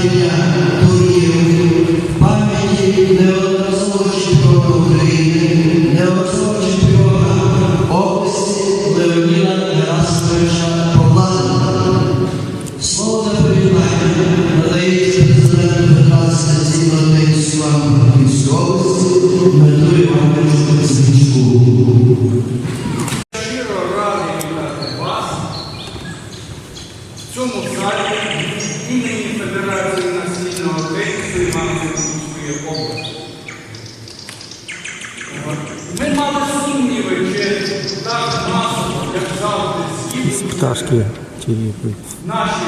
Aleluia. Пташки наші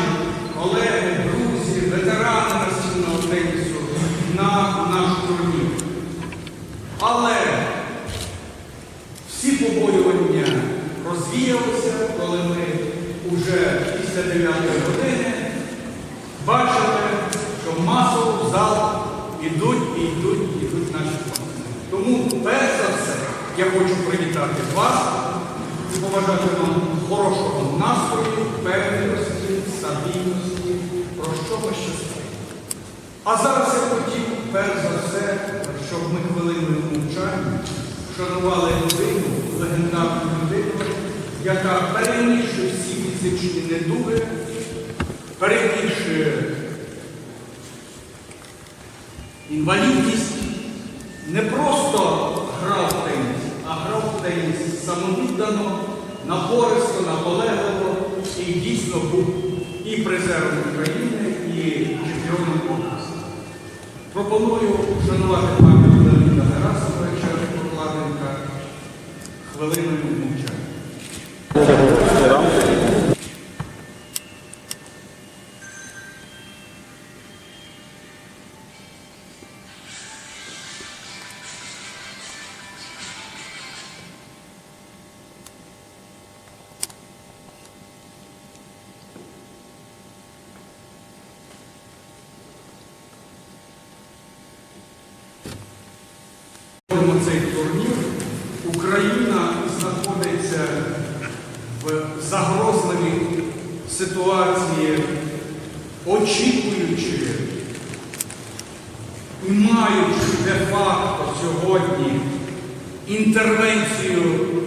колеги, друзі, ветерани настільного тенісу на наш турнір. Але всі побоювання розвіялися, коли ми вже після 9 години бачили, що масово в зал ідуть і йдуть, і йдуть наші спортсмени. Тому, перш за все, я хочу привітати вас і побажати вам хорошого настрою, певності, стабільності, про що ми щасливі. А зараз я хотів, перш за все, щоб ми хвилиною мовчання вшанували людину, легендарну людину, яка перенісши всі фізичні недуги, перенісши інвалідність, не просто грав в теніс, а грав в теніс самовіддано, напористо, наполегливо і дійсно був і призером України, і чемпіоном області. Пропоную вшанувати пам'ять Леоніда Герасимовича Прокладенка, хвилиною мовчання. Проводимо цей турнір. Україна знаходиться в загрозливій ситуації, очікуючи і маючи де-факто сьогодні інтервенцію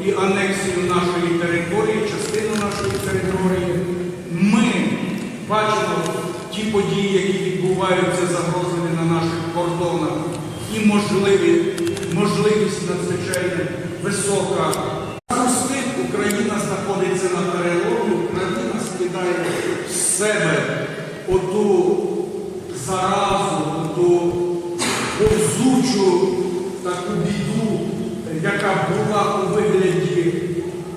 і анексію нашої території, частину нашої території, ми бачимо ті події, які відбуваються загрозливі на наших кордонах, і можливі, можливість надзвичайно висока. Тим Україна знаходиться на переломі, Україна скидає з себе оту заразу, оту повзучу таку біду, яка була у вигляді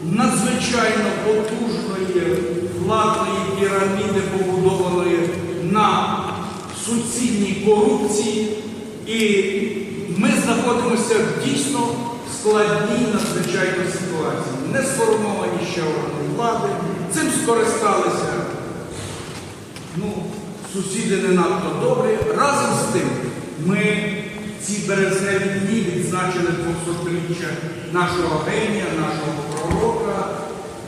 надзвичайно потужної владної піраміди, побудованої на суцільній корупції. І ми знаходимося в дійсно складній надзвичайній ситуації. Не сформовані ще органи влади, цим скористалися ну, сусіди не надто добрі. Разом з тим ми ці березневі дні відзначили 200-річчя нашого генія, нашого пророка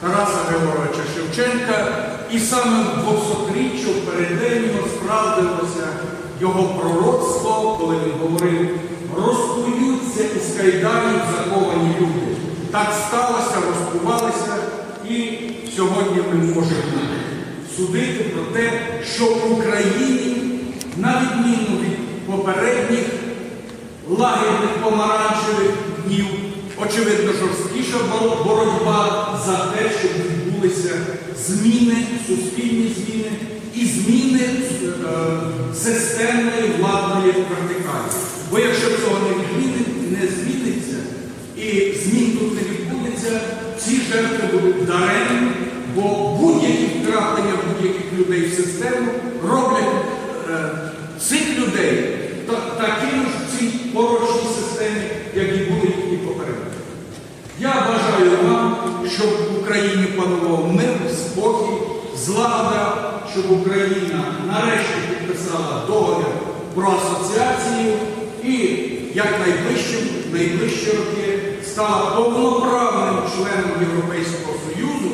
Тараса Григоровича Шевченка. І саме в 200-річчю перед ним справдилося його пророцтво, коли він говорив, розкуються із кайданів заковані люди. Так сталося, розкувалися, і сьогодні ми можемо судити про те, що в Україні, на відміну від попередніх лагідних помаранчевих днів, очевидно, жорсткіша боротьба за те, щоб відбулися зміни, суспільні зміни і зміни е, системної владної вертикалі. Бо якщо цього не, відміни- не зміниться і змін тут не відбудеться, ці жертви будуть даремні, бо будь-які вкраплення будь-яких людей в систему роблять е, цих людей та- такими ж в цій порочній системі, як і були їхні попередники. Я бажаю вам, щоб в Україні панував мир, спокій, злагода, щоб Україна нарешті підписала договір про асоціацію і в найближчі роки стала повноправним членом Європейського Союзу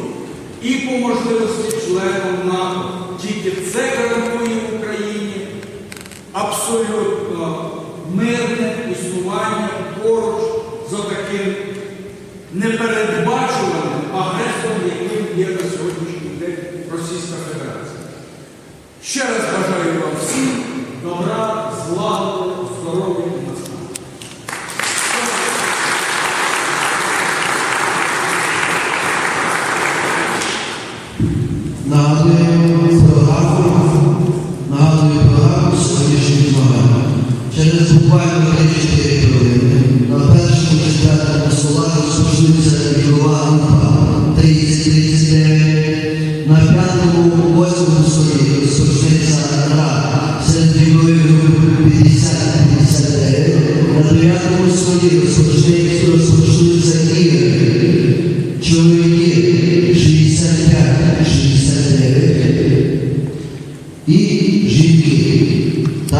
і по можливості членом НАТО. Тільки це гарантує Україні абсолютно мирне існування поруч з таким непередбачуваним Ще раз бажаю вам всім добра, злагоди, здоров'я і наснаги. Нагадую програму, нагадую програму сьогоднішніх змагань. Через буквально 3-4 хвилини на першому четвертому столах розпочнуться вікова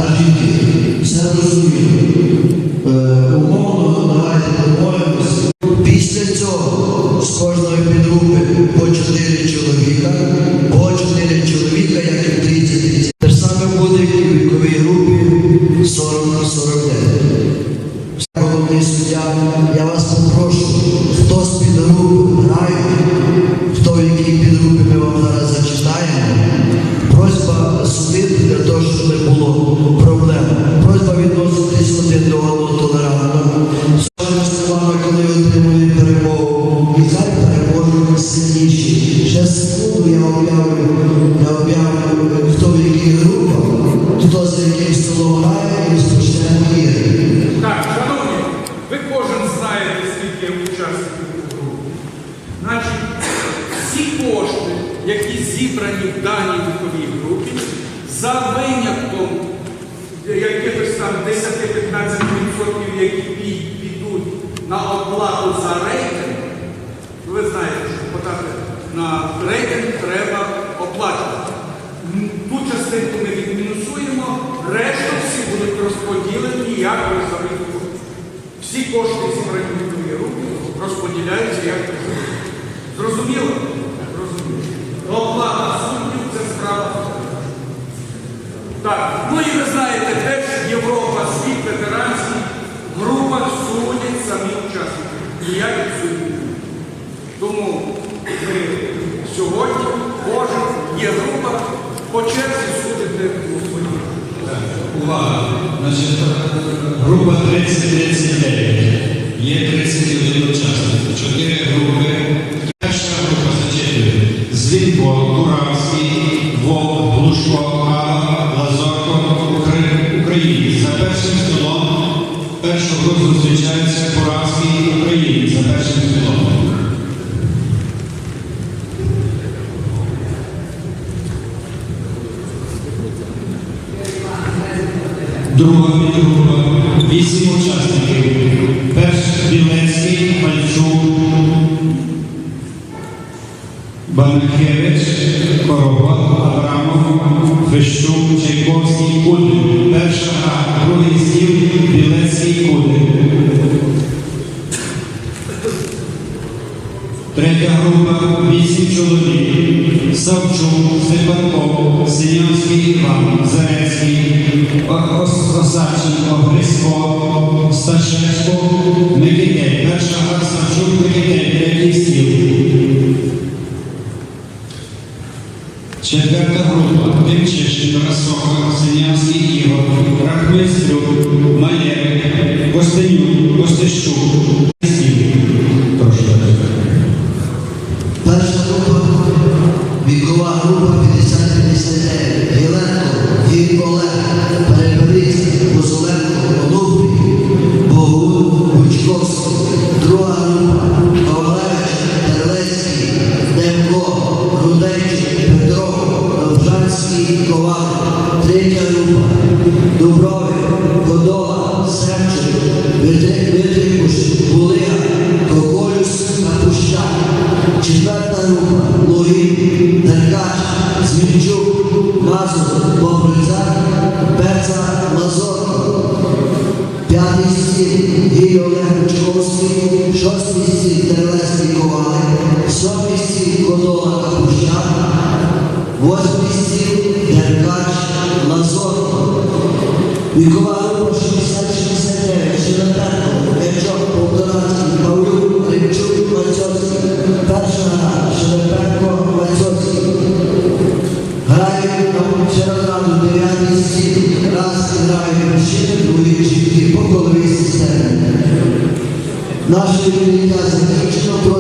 жінки та які зібрані в даній віковій групі, за винятком якихось там 10-15%, які підуть на оплату за рейтинг, ви знаєте, що подати на рейтинг треба оплачувати. Ту частинку ми відмінусуємо, решту всі будуть розподілені, як ви самі. Всі кошти зібрані в дві руки розподіляються як. Зрозуміло? Зрозуміло. Так, ну і ви знаєте, теж Європа, світ ветеранський, група судять самі учасники. Ніяких суддів. Тому ми сьогодні кожен є група, по черзі судити своїй. Увага! Значить, група 30-39. Є 31 учасник. Чотири групи. Злінко, Куравський, Вовк, Глушко, Гала, Лазорко, Укра- Українець. За першим столом першу групу зустрічається Куравський і Українець за першим столом. Друга підгрупа. Вісім учасників. Перший Білецький, Пальчук, Банкевич, Корова, Абрамов, Фещук, Чайковський, Кудин. Перша гра, другий стіл, Білецький, Кудин. Третя група вісім чоловік. Савчук, Степанков, Синявський Іван, Зарецький, Осадченко, Грисько, Сташенко, Микитей. Перша Савчук, Микитей, третій стіл. Четверта група. Тимчишин, Расоха, Синявський Ігор, Рахмистрюк, Малєвик, Костенюк, Костещук. Стіль Кодола Капущак, восьмий стіль Деркач, Лазорко. Вікова група 60-69, Шелепенко, Ячок, Полторацький, Павлюк, Римчук, Вайцовський. Перша гра, Шелепенко, Вайцовський. Грають раз разу дев'ятий стін. Раз грають мужчини, другі жінки по коловій системі. Наше відкриття закінчено,